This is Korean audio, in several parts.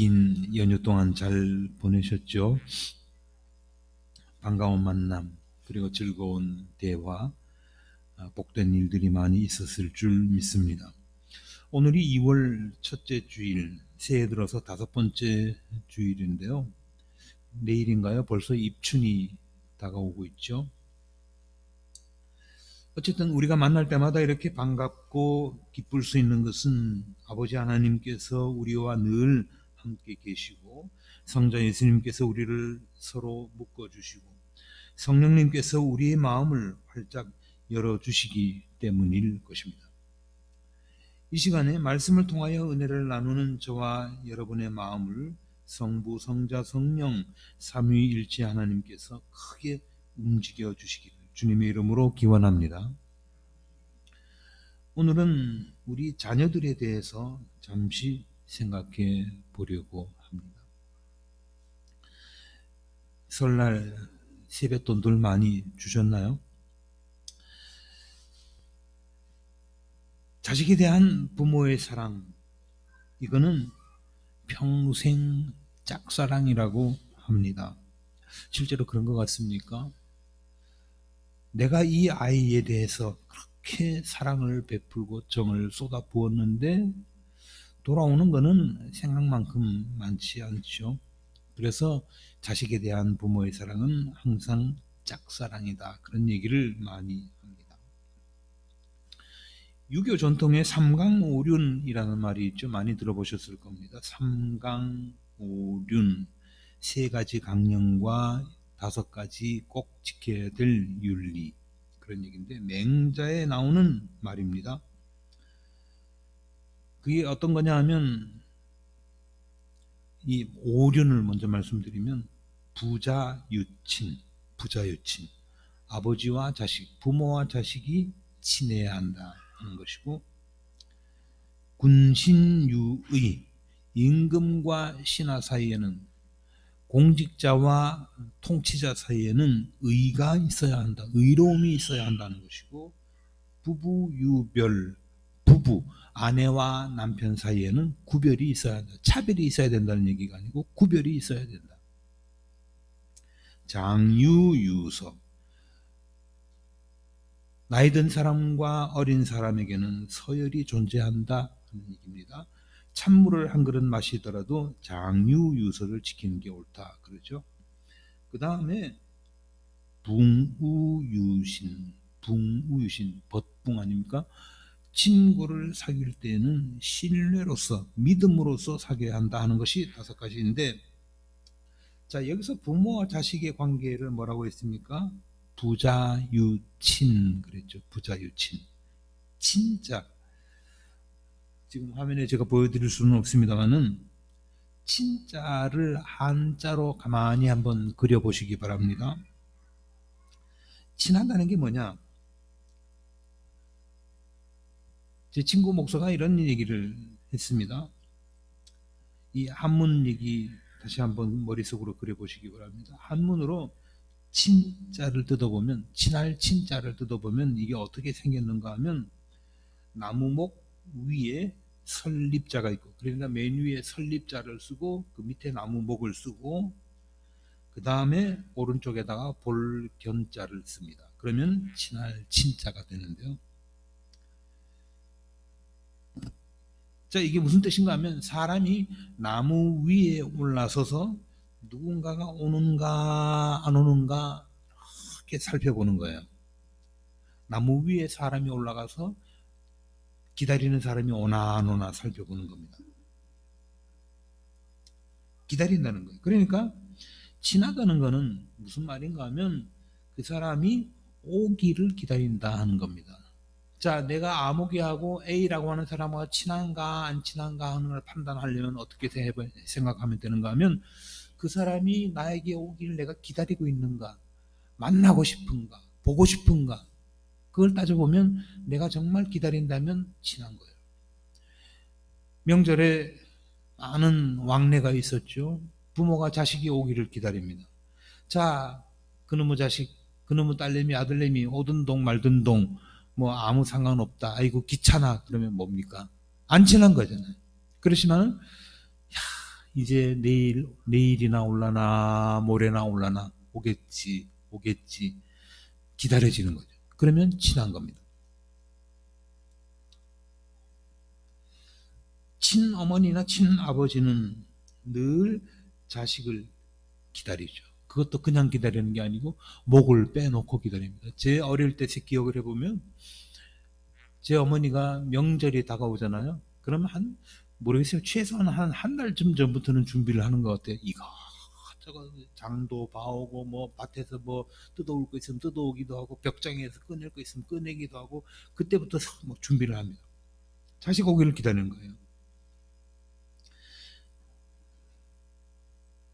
긴 연휴 동안 잘 보내셨죠? 반가운 만남, 그리고 즐거운 대화, 아, 복된 일들이 많이 있었을 줄 믿습니다. 오늘이 2월 첫째 주일, 새해 들어서 다섯 번째 주일인데요. 내일인가요? 벌써 입춘이 다가오고 있죠. 어쨌든 우리가 만날 때마다 이렇게 반갑고 기쁠 수 있는 것은 아버지 하나님께서 우리와 늘 함께 계시고 성자 예수님께서 우리를 서로 묶어주시고 성령님께서 우리의 마음을 활짝 열어주시기 때문일 것입니다. 이 시간에 말씀을 통하여 은혜를 나누는 저와 여러분의 마음을 성부, 성자, 성령, 삼위일체 하나님께서 크게 움직여 주시기를 주님의 이름으로 기원합니다. 오늘은 우리 자녀들에 대해서 잠시 생각해 보려고 합니다. 설날 세뱃돈들 많이 주셨나요? 자식에 대한 부모의 사랑, 이거는 평생 짝사랑이라고 합니다. 실제로 그런 것 같습니까? 내가 이 아이에 대해서 그렇게 사랑을 베풀고 정을 쏟아 부었는데 돌아오는 것은 생각만큼 많지 않죠. 그래서 자식에 대한 부모의 사랑은 항상 짝사랑이다. 그런 얘기를 많이 합니다. 유교 전통의 삼강오륜이라는 말이 있죠. 많이 들어보셨을 겁니다. 삼강오륜 세 가지 강령과 다섯 가지 꼭 지켜야 될 윤리 그런 얘기인데 맹자에 나오는 말입니다. 그게 어떤 거냐 하면 이 오륜을 먼저 말씀드리면 부자 유친, 부자 유친, 아버지와 자식, 부모와 자식이 친해야 한다 하는 것이고 군신유의, 임금과 신하 사이에는 공직자와 통치자 사이에는 의가 있어야 한다. 의로움이 있어야 한다는 것이고 부부 유별 부부 아내와 남편 사이에는 구별이 있어야 한다. 차별이 있어야 된다는 얘기가 아니고 구별이 있어야 된다. 장유유서 나이 든 사람과 어린 사람에게는 서열이 존재한다 하는 얘기입니다. 찬물을 한 그릇 마시더라도 장유유서를 지키는 게 옳다 그러죠. 그 다음에 붕우유신, 붕우유신, 벗붕 아닙니까? 친구를 사귈 때는 신뢰로서, 믿음으로서 사귀어야 한다 하는 것이 다섯 가지인데, 자, 여기서 부모와 자식의 관계를 뭐라고 했습니까? 부자유친, 그랬죠. 부자유친. 친자. 지금 화면에 제가 보여드릴 수는 없습니다만은 친자를 한자로 가만히 한번 그려보시기 바랍니다. 친하다는 게 뭐냐? 제 친구 목사가 이런 얘기를 했습니다. 이 한문 얘기 다시 한번 머릿속으로 그려보시기 바랍니다. 한문으로 친자를 뜯어보면, 친할 친자를 뜯어보면 이게 어떻게 생겼는가 하면 나무목 위에 설립자가 있고 그러니까 맨 위에 설립자를 쓰고 그 밑에 나무목을 쓰고 그 다음에 오른쪽에다가 볼견자를 씁니다. 그러면 친할 친자가 되는데요. 자 이게 무슨 뜻인가 하면 사람이 나무 위에 올라서서 누군가가 오는가 안 오는가 이렇게 살펴보는 거예요. 나무 위에 사람이 올라가서 기다리는 사람이 오나 안 오나 살펴보는 겁니다. 기다린다는 거예요. 그러니까 지나가는 거는 무슨 말인가 하면 그 사람이 오기를 기다린다 하는 겁니다. 자, 내가 아무개하고 A라고 하는 사람과 친한가 안 친한가 하는 걸 판단하려면 어떻게 생각하면 되는가 하면 그 사람이 나에게 오기를 내가 기다리고 있는가, 만나고 싶은가, 보고 싶은가, 그걸 따져보면 내가 정말 기다린다면 친한 거예요. 명절에 많은 왕래가 있었죠. 부모가 자식이 오기를 기다립니다. 자, 그놈의 자식, 그놈의 딸내미, 아들내미 오든 동 말든 동, 뭐 아무 상관없다. 아이고 귀찮아. 그러면 뭡니까? 안 친한 거잖아요. 그렇지만, 야, 이제 내일 내일이나 올라나 모레나 올라나 오겠지 오겠지 기다려지는 거죠. 그러면 친한 겁니다. 친어머니나 친아버지는 늘 자식을 기다리죠. 그것도 그냥 기다리는 게 아니고 목을 빼놓고 기다립니다. 제 어릴 때 제 기억을 해보면 제 어머니가 명절이 다가오잖아요. 그러면 한 모르겠어요. 최소한 한 한 달쯤 전부터는 준비를 하는 것 같아요. 이거 저거 장도 봐오고 뭐 밭에서 뭐 뜯어올 거 있으면 뜯어오기도 하고 벽장에서 꺼낼 거 있으면 꺼내기도 하고 그때부터 뭐 준비를 합니다. 자식 오기를 기다리는 거예요.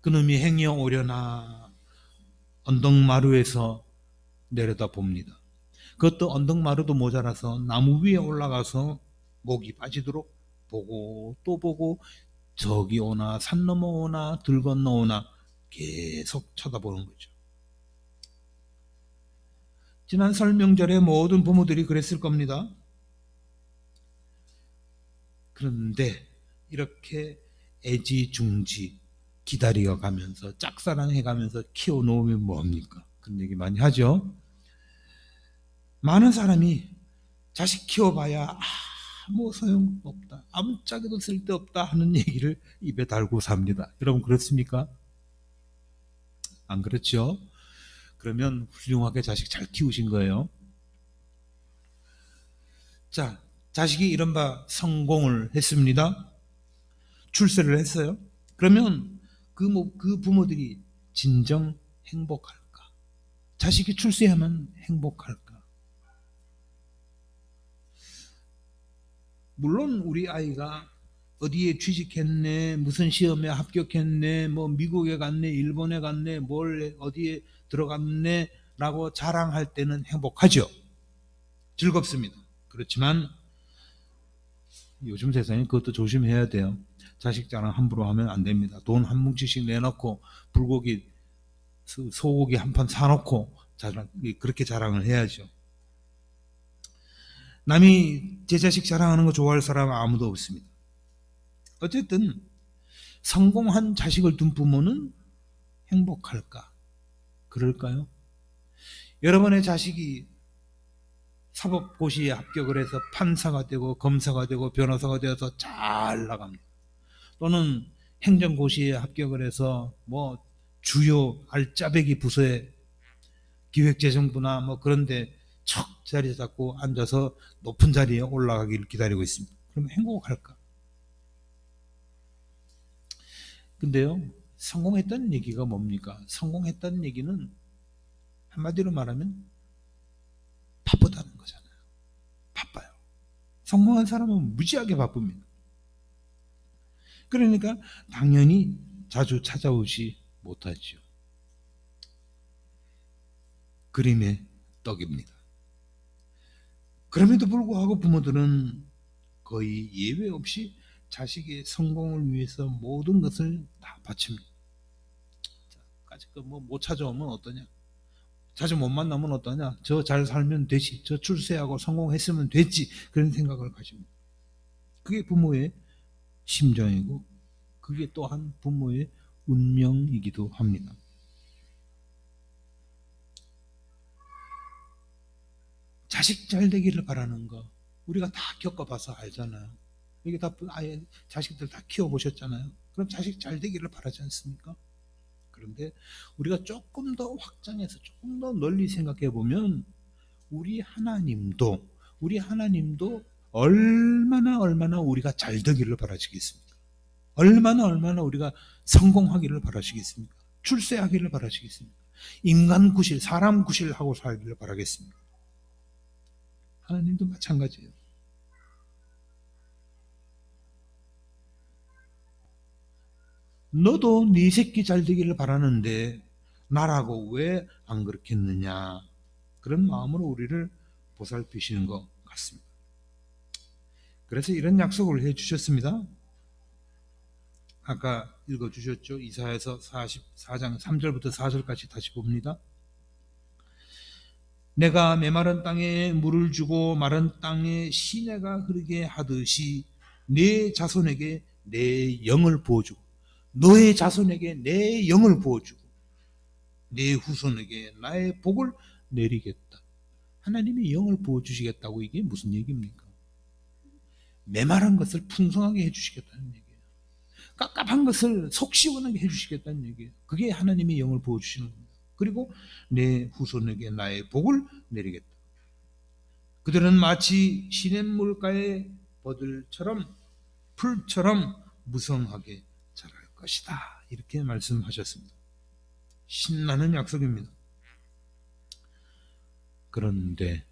그놈이 행여 오려나 언덕마루에서 내려다 봅니다. 그것도 언덕마루도 모자라서 나무 위에 올라가서 목이 빠지도록 보고 또 보고 저기 오나 산 넘어 오나 들 건너 오나 계속 쳐다보는 거죠. 지난 설 명절에 모든 부모들이 그랬을 겁니다. 그런데 이렇게 애지중지 기다려 가면서 짝사랑해 가면서 키워 놓으면 뭐합니까? 그런 얘기 많이 하죠. 많은 사람이 자식 키워봐야 아무 소용없다. 아무짝에도 쓸데없다 하는 얘기를 입에 달고 삽니다. 여러분 그렇습니까? 안 그렇죠? 그러면 훌륭하게 자식 잘 키우신 거예요. 자, 자식이 이른바 성공을 했습니다. 출세를 했어요. 그러면 그, 뭐, 그 부모들이 진정 행복할까? 자식이 출세하면 행복할까? 물론 우리 아이가 어디에 취직했네, 무슨 시험에 합격했네, 뭐 미국에 갔네, 일본에 갔네, 뭘 어디에 들어갔네, 라고 자랑할 때는 행복하죠. 즐겁습니다. 그렇지만 요즘 세상에 그것도 조심해야 돼요. 자식 자랑 함부로 하면 안 됩니다. 돈 한 뭉치씩 내놓고 불고기, 소- 소고기 한 판 사놓고 자랑, 그렇게 자랑을 해야죠. 남이 제 자식 자랑하는 거 좋아할 사람은 아무도 없습니다. 어쨌든 성공한 자식을 둔 부모는 행복할까? 그럴까요? 여러분의 자식이 사법고시에 합격을 해서 판사가 되고 검사가 되고 변호사가 되어서 잘 나갑니다. 또는 행정고시에 합격을 해서 뭐 주요 알짜배기 부서에 기획재정부나 뭐 그런데 척 자리 잡고 앉아서 높은 자리에 올라가기를 기다리고 있습니다. 그럼 행복할까? 근데요, 성공했다는 얘기가 뭡니까? 성공했다는 얘기는 한마디로 말하면 바쁘다는 거잖아요. 바빠요. 성공한 사람은 무지하게 바쁩니다. 그러니까 당연히 자주 찾아오지 못하죠. 그림의 떡입니다. 그럼에도 불구하고 부모들은 거의 예외 없이 자식의 성공을 위해서 모든 것을 다 바칩니다. 자, 까짓 거 뭐못 찾아오면 어떠냐? 자주 못 만나면 어떠냐? 저 잘 살면 되지. 저 출세하고 성공했으면 됐지. 그런 생각을 가집니다. 그게 부모의 심정이고, 그게 또한 부모의 운명이기도 합니다. 자식 잘 되기를 바라는 거, 우리가 다 겪어봐서 알잖아요. 이게 다 아예 자식들 다 키워보셨잖아요. 그럼 자식 잘 되기를 바라지 않습니까? 그런데 우리가 조금 더 확장해서 조금 더 널리 생각해 보면 우리 하나님도 우리 하나님도 얼마나 얼마나 우리가 잘 되기를 바라시겠습니까? 얼마나 얼마나 우리가 성공하기를 바라시겠습니까? 출세하기를 바라시겠습니까? 인간 구실, 사람 구실하고 살기를 바라겠습니까? 하나님도 마찬가지예요. 너도 네 새끼 잘 되기를 바라는데 나라고 왜 안 그렇겠느냐 그런 마음으로 우리를 보살피시는 것 같습니다. 그래서 이런 약속을 해 주셨습니다. 아까 읽어 주셨죠? 이사에서 44장 3절부터 4절까지 다시 봅니다. 내가 메마른 땅에 물을 주고 마른 땅에 시내가 흐르게 하듯이 내 자손에게 내 영을 부어주고 너의 자손에게 내 영을 부어주고 내 후손에게 나의 복을 내리겠다. 하나님이 영을 부어주시겠다고 이게 무슨 얘기입니까? 메마른 것을 풍성하게 해주시겠다는 얘기예요. 깝깝한 것을 속 시원하게 해주시겠다는 얘기예요. 그게 하나님이 영을 부어주시는 겁니다. 그리고 내 후손에게 나의 복을 내리겠다. 그들은 마치 시냇물가의 버들처럼 풀처럼 무성하게 자랄 것이다. 이렇게 말씀하셨습니다. 신나는 약속입니다. 그런데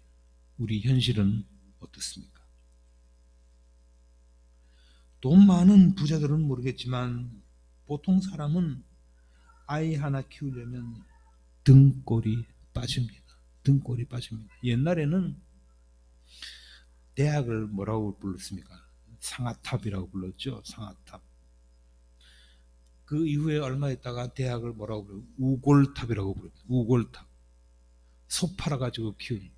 우리 현실은 어떻습니까? 돈 많은 부자들은 모르겠지만 보통 사람은 아이 하나 키우려면 등골이 빠집니다. 등골이 빠집니다. 옛날에는 대학을 뭐라고 불렀습니까? 상아탑이라고 불렀죠. 상아탑. 그 이후에 얼마 있다가 대학을 뭐라고 불러요? 우골탑이라고 부릅니다. 우골탑. 소 팔아가지고 키운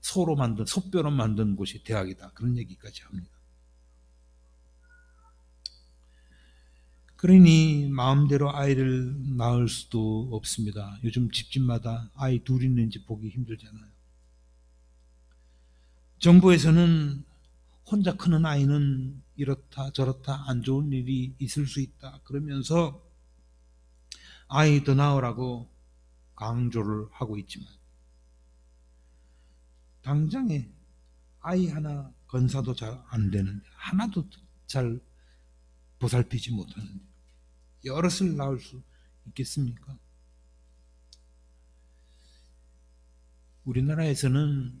소로 만든 소뼈로 만든 곳이 대학이다. 그런 얘기까지 합니다. 그러니 마음대로 아이를 낳을 수도 없습니다. 요즘 집집마다 아이 둘 있는지 보기 힘들잖아요. 정부에서는 혼자 크는 아이는 이렇다 저렇다 안 좋은 일이 있을 수 있다. 그러면서 아이 더 낳으라고 강조를 하고 있지만 당장에 아이 하나 건사도 잘 안 되는데 하나도 잘 보살피지 못하는데 여럿을 낳을 수 있겠습니까? 우리나라에서는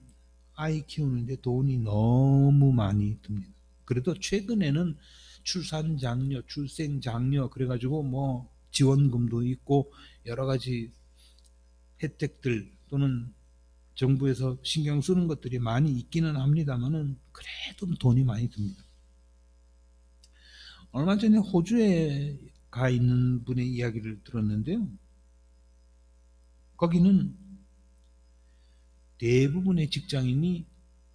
아이 키우는데 돈이 너무 많이 듭니다. 그래도 최근에는 출산 장려, 출생 장려 그래가지고 뭐 지원금도 있고 여러 가지 혜택들 또는 정부에서 신경 쓰는 것들이 많이 있기는 합니다만은 그래도 돈이 많이 듭니다. 얼마 전에 호주에 가 있는 분의 이야기를 들었는데요. 거기는 대부분의 직장인이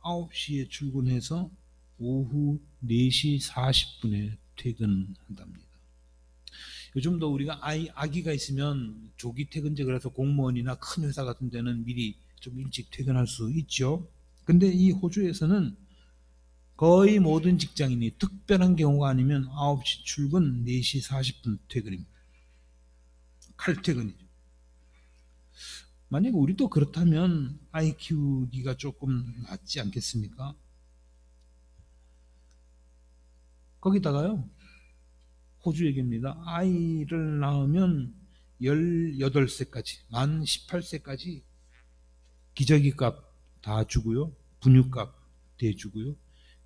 9시에 출근해서 오후 4시 40분에 퇴근한답니다. 요즘도 우리가 아이, 아기가 있으면 조기 퇴근제 그래서 공무원이나 큰 회사 같은 데는 미리 좀 일찍 퇴근할 수 있죠. 근데 이 호주에서는 거의 모든 직장인이 특별한 경우가 아니면 9시 출근, 4시 40분 퇴근입니다. 칼퇴근이죠. 만약에 우리도 그렇다면 아이 키우기가 조금 낫지 않겠습니까? 거기다가요, 호주 얘기입니다. 아이를 낳으면 18세까지, 만 18세까지 기저귀 값 다 주고요, 분유값 대주고요,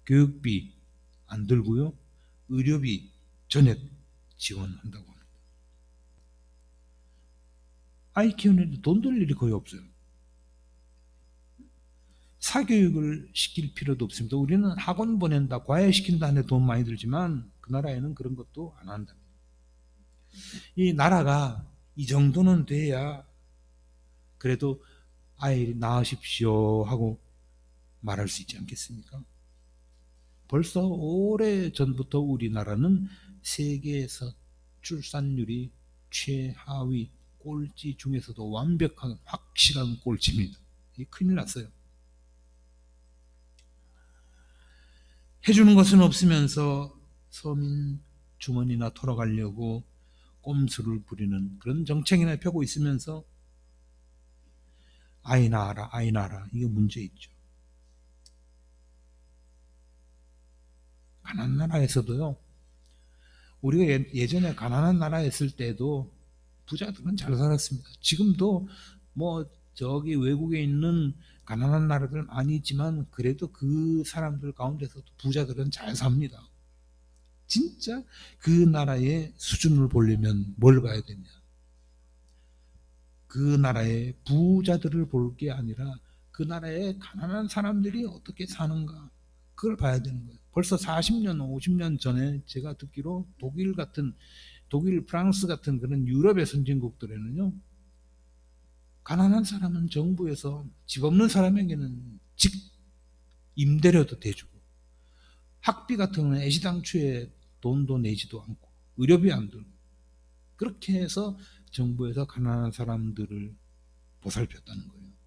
교육비 안 들고요, 의료비 전액 지원한다고 합니다. 아이 키우는데 돈 들 일이 거의 없어요. 사교육을 시킬 필요도 없습니다. 우리는 학원 보낸다, 과외 시킨다 하는데 돈 많이 들지만 그 나라에는 그런 것도 안 한답니다. 이 나라가 이 정도는 돼야 그래도 아이 낳으십시오 하고 말할 수 있지 않겠습니까? 벌써 오래 전부터 우리나라는 세계에서 출산율이 최하위 꼴찌 중에서도 완벽한 확실한 꼴찌입니다. 이 큰일 났어요. 해주는 것은 없으면서 서민 주머니나 털어가려고 꼼수를 부리는 그런 정책이나 펴고 있으면서 아이 낳아라, 아이 낳아라. 이게 문제 있죠. 가난한 나라에서도요, 우리가 예전에 가난한 나라였을 때도 부자들은 잘 살았습니다. 지금도 뭐 저기 외국에 있는 가난한 나라들 많이 있지만 그래도 그 사람들 가운데서도 부자들은 잘 삽니다. 진짜 그 나라의 수준을 보려면 뭘 봐야 되냐? 그 나라의 부자들을 볼 게 아니라 그 나라의 가난한 사람들이 어떻게 사는가 그걸 봐야 되는 거예요. 벌써 40년, 50년 전에 제가 듣기로 독일 같은 독일, 프랑스 같은 그런 유럽의 선진국들에는요 가난한 사람은 정부에서 집 없는 사람에게는 집 임대료도 대주고 학비 같은 경우는 애시당초에 돈도 내지도 않고 의료비 안 들고 그렇게 해서 정부에서 가난한 사람들을 보살폈다는 거예요.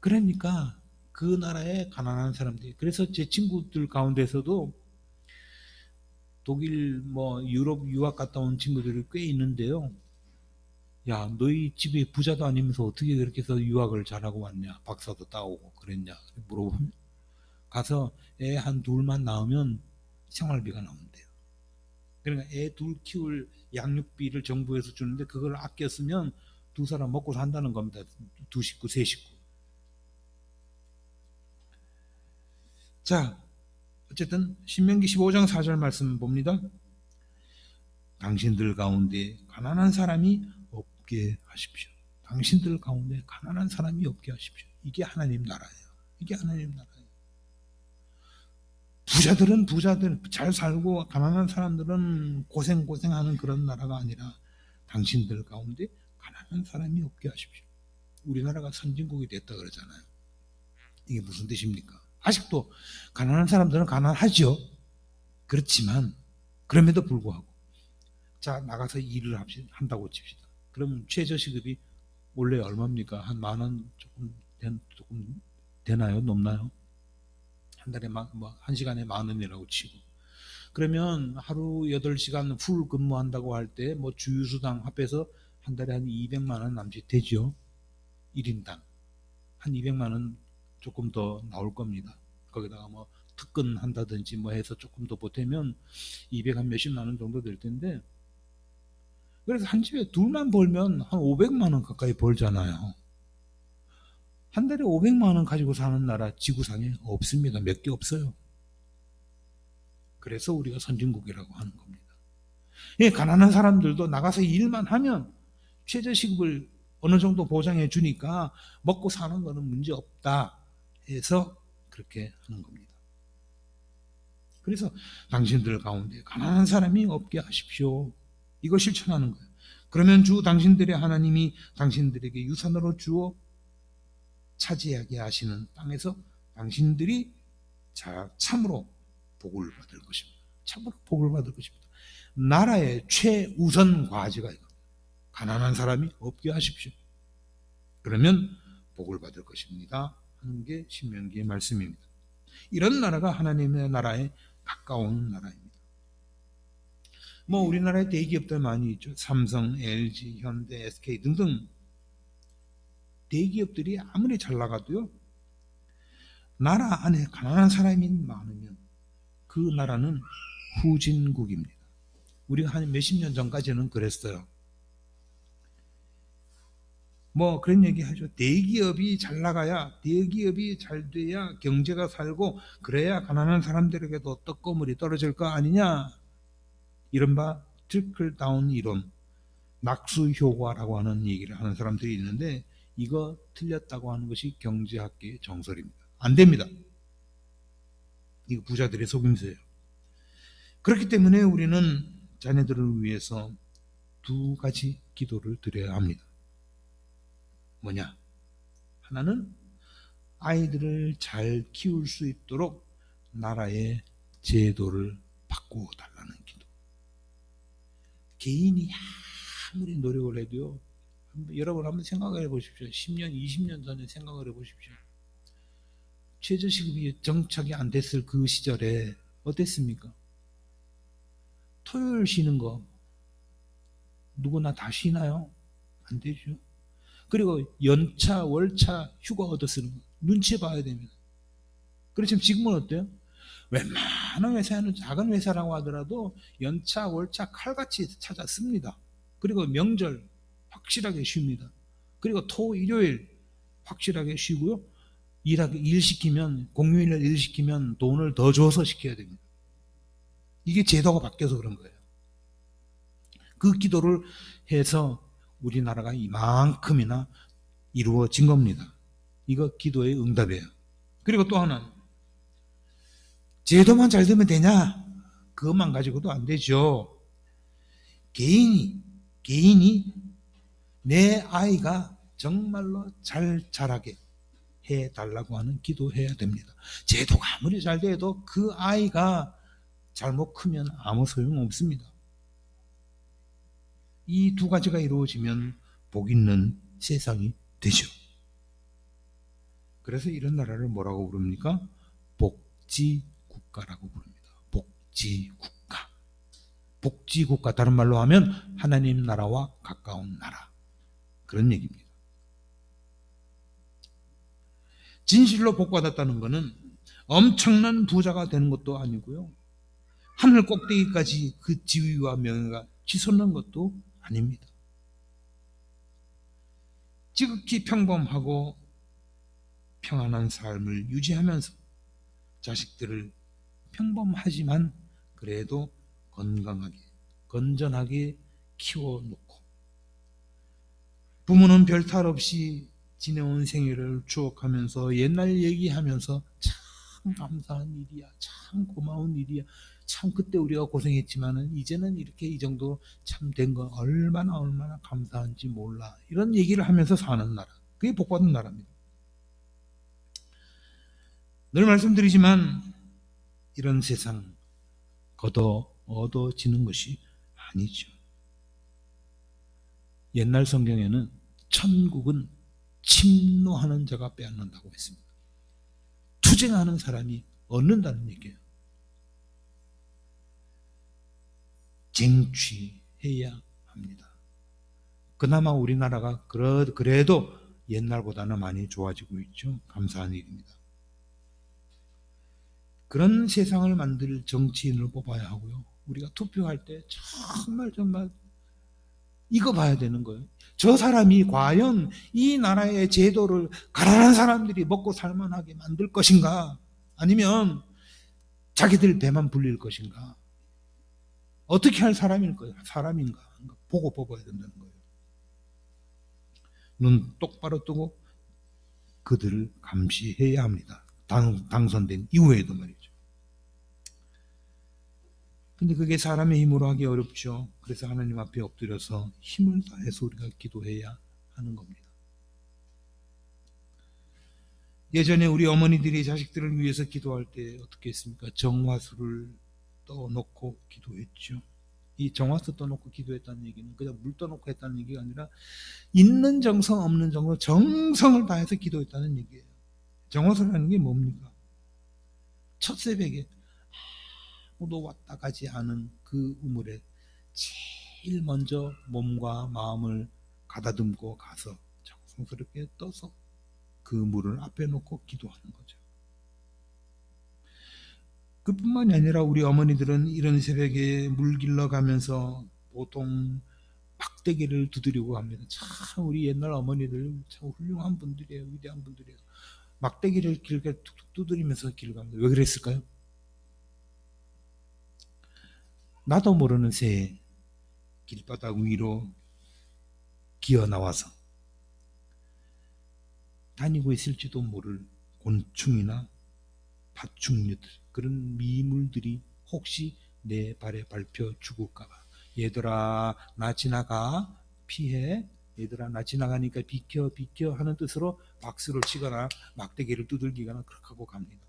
그러니까 그 나라의 가난한 사람들이 그래서 제 친구들 가운데서도 독일 뭐 유럽 유학 갔다 온 친구들이 꽤 있는데요. 야, 너희 집에 부자도 아니면서 어떻게 그렇게 해서 유학을 잘하고 왔냐? 박사도 따오고 그랬냐? 물어보면 가서 애 한 둘만 낳으면 생활비가 나온대요. 그러니까 애 둘 키울 양육비를 정부에서 주는데 그걸 아껴 쓰면 두 사람 먹고 산다는 겁니다. 두 식구, 세 식구. 자, 어쨌든 신명기 15장 4절 말씀 봅니다. 당신들 가운데 가난한 사람이 없게 하십시오. 당신들 가운데 가난한 사람이 없게 하십시오. 이게 하나님 나라예요. 이게 하나님 나라예요. 부자들은 부자들 잘 살고 가난한 사람들은 고생 고생하는 그런 나라가 아니라 당신들 가운데 가난한 사람이 없게 하십시오. 우리나라가 선진국이 됐다 그러잖아요. 이게 무슨 뜻입니까? 아직도 가난한 사람들은 가난하죠. 그렇지만 그럼에도 불구하고 자 나가서 일을 한다고 칩시다. 그러면 최저시급이 원래 얼마입니까? 한 만 원 조금 된, 조금 되나요? 넘나요? 한 달에 막, 뭐, 한 시간에 만 원이라고 치고. 그러면 하루 8시간 풀 근무한다고 할 때, 뭐, 주유수당 합해서 한 달에 한 200만 원 남짓 되죠? 1인당. 한 200만 원 조금 더 나올 겁니다. 거기다가 뭐, 특근 한다든지 뭐 해서 조금 더 보태면 200 한 몇십 만 원 정도 될 텐데, 그래서 한 집에 둘만 벌면 한 500만 원 가까이 벌잖아요. 한 달에 500만 원 가지고 사는 나라 지구상에 없습니다. 몇 개 없어요. 그래서 우리가 선진국이라고 하는 겁니다. 예, 가난한 사람들도 나가서 일만 하면 최저시급을 어느 정도 보장해 주니까 먹고 사는 거는 문제 없다 해서 그렇게 하는 겁니다. 그래서 당신들 가운데 가난한 사람이 없게 하십시오. 이거 실천하는 거예요. 그러면 주 당신들의 하나님이 당신들에게 유산으로 주어 차지하게 하시는 땅에서 당신들이 자, 참으로 복을 받을 것입니다. 참으로 복을 받을 것입니다. 나라의 최우선 과제가 이겁니다. 가난한 사람이 없게 하십시오. 그러면 복을 받을 것입니다. 하는 게 신명기의 말씀입니다. 이런 나라가 하나님의 나라에 가까운 나라입니다. 뭐 우리나라에 대기업들 많이 있죠. 삼성, LG, 현대, SK 등등 대기업들이 아무리 잘 나가도요. 나라 안에 가난한 사람이 많으면 그 나라는 후진국입니다. 우리가 한 몇십 년 전까지는 그랬어요. 뭐 그런 얘기 하죠. 대기업이 잘 나가야, 대기업이 잘 돼야 경제가 살고, 그래야 가난한 사람들에게도 떡고물이 떨어질 거 아니냐. 이른바 트리클 다운 이론, 낙수 효과라고 하는 얘기를 하는 사람들이 있는데, 이거 틀렸다고 하는 것이 경제학계의 정설입니다. 안 됩니다. 이거 부자들의 속임수예요. 그렇기 때문에 우리는 자녀들을 위해서 두 가지 기도를 드려야 합니다. 뭐냐? 하나는 아이들을 잘 키울 수 있도록 나라의 제도를 바꾸어 달라는 기도. 개인이 아무리 노력을 해도요, 여러분 한번 생각을 해보십시오. 10년, 20년 전에 생각을 해보십시오. 최저시급이 정착이 안 됐을 그 시절에 어땠습니까? 토요일 쉬는 거 누구나 다 쉬나요? 안 되죠. 그리고 연차, 월차, 휴가 얻어 쓰는 거 눈치 봐야 됩니다. 그렇지만 지금은 어때요? 웬만한 회사는 작은 회사라고 하더라도 연차, 월차 칼같이 찾아 씁니다. 그리고 명절 확실하게 쉽니다. 그리고 토, 일요일 확실하게 쉬고요. 일하기, 일 시키면, 공휴일날 일 시키면 돈을 더 줘서 시켜야 됩니다. 이게 제도가 바뀌어서 그런 거예요. 그 기도를 해서 우리나라가 이만큼이나 이루어진 겁니다. 이거 기도의 응답이에요. 그리고 또 하나, 제도만 잘 되면 되냐? 그것만 가지고도 안 되죠. 개인이, 개인이 내 아이가 정말로 잘 자라게 해 달라고 하는 기도해야 됩니다. 제도가 아무리 잘 돼도 그 아이가 잘못 크면 아무 소용 없습니다. 이 두 가지가 이루어지면 복 있는 세상이 되죠. 그래서 이런 나라를 뭐라고 부릅니까? 복지 국가라고 부릅니다. 복지 국가. 복지 국가, 다른 말로 하면 하나님 나라와 가까운 나라. 그런 얘기입니다. 진실로 복받았다는 것은 엄청난 부자가 되는 것도 아니고요. 하늘 꼭대기까지 그 지위와 명예가 치솟는 것도 아닙니다. 지극히 평범하고 평안한 삶을 유지하면서 자식들을 평범하지만 그래도 건강하게, 건전하게 키워놓고 부모는 별 탈 없이 지내온 생일을 추억하면서 옛날 얘기하면서 참 감사한 일이야, 참 고마운 일이야, 참 그때 우리가 고생했지만은 이제는 이렇게 이 정도 참 된 거 얼마나 얼마나 감사한지 몰라 이런 얘기를 하면서 사는 나라, 그게 복받은 나라입니다. 늘 말씀드리지만 이런 세상 거둬 얻어지는 것이 아니죠. 옛날 성경에는 천국은 침노하는 자가 빼앗는다고 했습니다. 투쟁하는 사람이 얻는다는 얘기예요. 쟁취해야 합니다. 그나마 우리나라가 그래도 옛날보다는 많이 좋아지고 있죠. 감사한 일입니다. 그런 세상을 만들 정치인을 뽑아야 하고요. 우리가 투표할 때 정말 정말 이거 봐야 되는 거예요. 저 사람이 과연 이 나라의 제도를 가난한 사람들이 먹고 살만하게 만들 것인가? 아니면 자기들 배만 불릴 것인가? 어떻게 할 사람일까요? 사람인가? 보고 뽑아야 된다는 거예요. 눈 똑바로 뜨고 그들을 감시해야 합니다. 당, 당선된 이후에도 말이죠. 근데 그게 사람의 힘으로 하기 어렵죠. 그래서 하나님 앞에 엎드려서 힘을 다해서 우리가 기도해야 하는 겁니다. 예전에 우리 어머니들이 자식들을 위해서 기도할 때 어떻게 했습니까? 정화수를 떠놓고 기도했죠. 이 정화수 떠놓고 기도했다는 얘기는 그냥 물 떠놓고 했다는 얘기가 아니라 있는 정성 없는 정성 정성을 다해서 기도했다는 얘기예요. 정화수라는 게 뭡니까? 첫 새벽에 아무도 왔다 가지 않은 그 우물에 제일 먼저 몸과 마음을 가다듬고 가서 정성스럽게 떠서 그 물을 앞에 놓고 기도하는 거죠. 그뿐만이 아니라 우리 어머니들은 이런 새벽에 물 길러 가면서 보통 막대기를 두드리고 합니다. 참 우리 옛날 어머니들 참 훌륭한 분들이에요. 위대한 분들이에요. 막대기를 길게 두드리면서 길 갑니다. 왜 그랬을까요? 나도 모르는 새에 길바닥 위로 기어 나와서 다니고 있을지도 모를 곤충이나 파충류들 그런 미물들이 혹시 내 발에 밟혀 죽을까봐 얘들아 나 지나가 피해 얘들아 나 지나가니까 비켜 비켜 하는 뜻으로 박수를 치거나 막대기를 두들기거나 그렇게 하고 갑니다.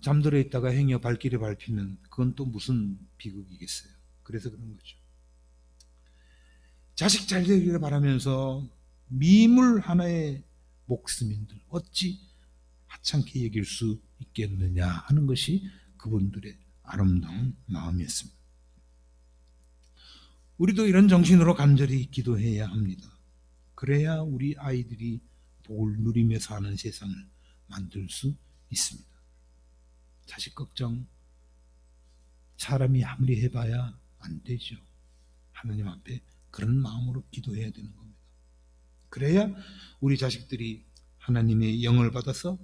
잠들어 있다가 행여 발길을 밟히면 그건 또 무슨 비극이겠어요. 그래서 그런 거죠. 자식 잘 되기를 바라면서 미물 하나의 목숨인들 어찌 하찮게 여길 수 있겠느냐 하는 것이 그분들의 아름다운 마음이었습니다. 우리도 이런 정신으로 간절히 기도해야 합니다. 그래야 우리 아이들이 복을 누리며 사는 세상을 만들 수 있습니다. 자식 걱정 사람이 아무리 해봐야 안 되죠. 하나님 앞에 그런 마음으로 기도해야 되는 겁니다. 그래야 우리 자식들이 하나님의 영을 받아서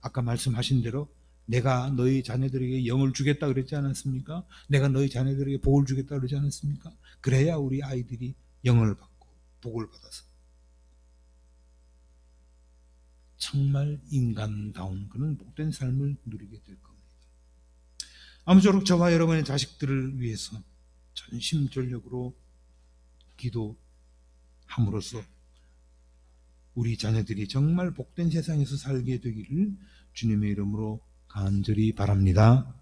아까 말씀하신 대로 내가 너희 자녀들에게 영을 주겠다 그랬지 않았습니까? 내가 너희 자녀들에게 복을 주겠다 그러지 않았습니까? 그래야 우리 아이들이 영을 받고 복을 받아서 정말 인간다운 그런 복된 삶을 누리게 될 겁니다. 아무쪼록 저와 여러분의 자식들을 위해서 전심전력으로 기도 함으로써 우리 자녀들이 정말 복된 세상에서 살게 되기를 주님의 이름으로 간절히 바랍니다.